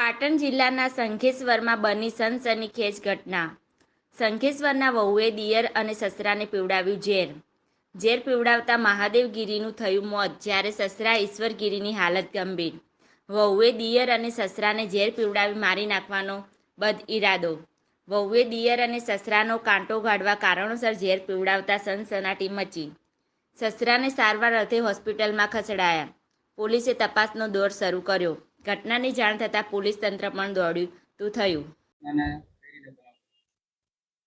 પાટણ જિલ્લાના શંખેશ્વરમાં બની સનસનીખેજ ઘટના. શંખેશ્વરના વહુએ દિયર અને સસરાને પીવડાવ્યું ઝેર. ઝેર પીવડાવતા મહાદેવગીરીનું થયું મોત, જ્યારે સસરા ઈશ્વરગીરીની હાલત ગંભીર. વહુએ દિયર અને સસરાને ઝેર પીવડાવી મારી નાખવાનો બદ ઈરાદો. વહુએ દિયર અને સસરાનો કાંટો ગાઢવા કારણોસર ઝેર પીવડાવતા સનસનાટી મચી. સસરાને સારવાર અર્થે હોસ્પિટલમાં ખસેડાયા. પોલીસે તપાસનો દોર શરૂ કર્યો. ઘટનાની જાણ થતાં પોલીસ તંત્ર પણ દોડ્યું તો થયું.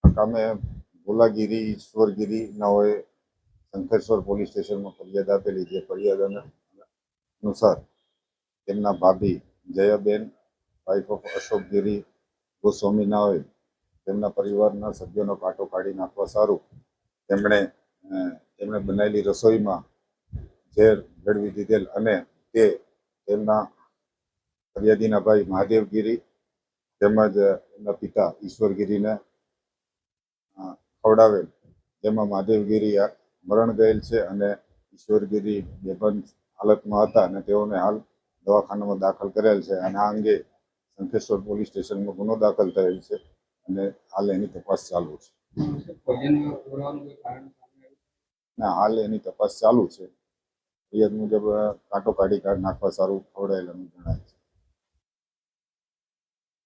અમે ભોલાગીરી ઈશ્વરગીરી નાઓએ શંકરેશ્વર પોલીસ સ્ટેશનમાં ફરિયાદ આપેલી જે ફરિયાદ અનુસાર તેમના ભાભી જયાબેન વાઇફ ઓફ અશોકગીરી ગોસ્વામી નાઓએ તેમના પરિવારના સભ્યોનો કાંટો કાઢી નાખવા સારું તેમણે તેમણે બનાવેલી રસોઈમાં ઝેર ભેળવી દીધેલ અને તે તેમના ફરિયાદીના ભાઈ મહાદેવગીરી તેમજ એમના પિતા ઈશ્વરગીરીને ખવડાવેલ. જેમાં મહાદેવગીરી મરણ ગયેલ છે અને ઈશ્વરગીરી બેબંધ હાલતમાં હતા અને તેઓને હાલ દવાખાનામાં દાખલ કરેલ છે. અને આ અંગે શંખેશ્વર પોલીસ સ્ટેશનમાં ગુનો દાખલ થયેલ છે અને હાલ એની તપાસ ચાલુ છે. અને હાલ એની તપાસ ચાલુ છે. ફરિયાદ મુજબ કાંટો કાઢી નાખવા સારું ખવડાયેલાનું જણાય છે.